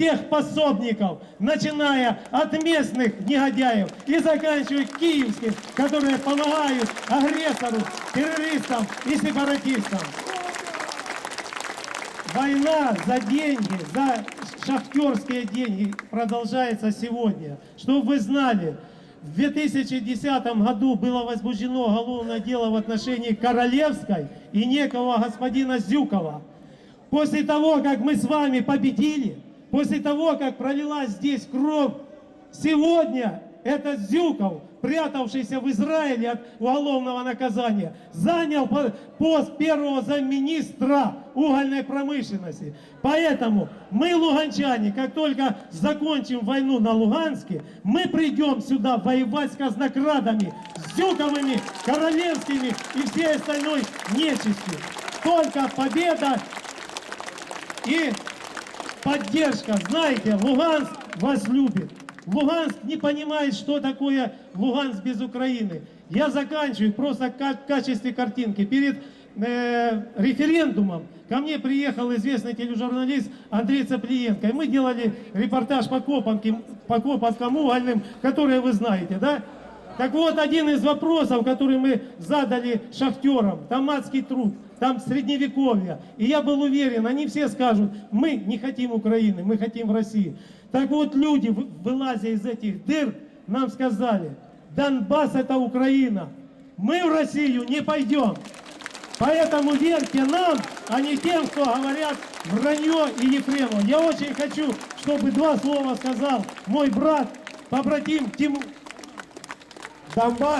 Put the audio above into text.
тех пособников, начиная от местных негодяев и заканчивая киевских, которые помогают агрессору, террористам и сепаратистам. Война за деньги, за шахтерские деньги продолжается сегодня. Чтобы вы знали, в 2010 году было возбуждено уголовное дело в отношении Королевской и некого господина Зюкова. После того, как мы с вами победили, после того, как пролилась здесь кровь, сегодня этот Зюков, прятавшийся в Израиле от уголовного наказания, занял по- пост первого замминистра угольной промышленности. Поэтому мы, луганчане, как только закончим войну на Луганске, мы придем сюда воевать с казнокрадами, с Зюковыми, Королевскими и всей остальной нечистью. Только победа и поддержка. Знаете, Луганск вас любит. Луганск не понимает, что такое Луганск без Украины. Я заканчиваю просто как в качестве картинки. Перед э, референдумом ко мне приехал известный тележурналист Андрей Цаплиенко. И мы делали репортаж по Копанке, по Копанскому угольным, которые вы знаете, да? Так вот, один из вопросов, который мы задали шахтерам, там труд, там средневековье. И я был уверен, они все скажут, мы не хотим Украины, мы хотим России. Так вот, люди, вы- вылазя из этих дыр, нам сказали, Донбасс это Украина, мы в Россию не пойдем. Поэтому верьте нам, а не тем, кто говорят вранье и Ефремов. Я очень хочу, чтобы два слова сказал мой брат, побратим Тимур. San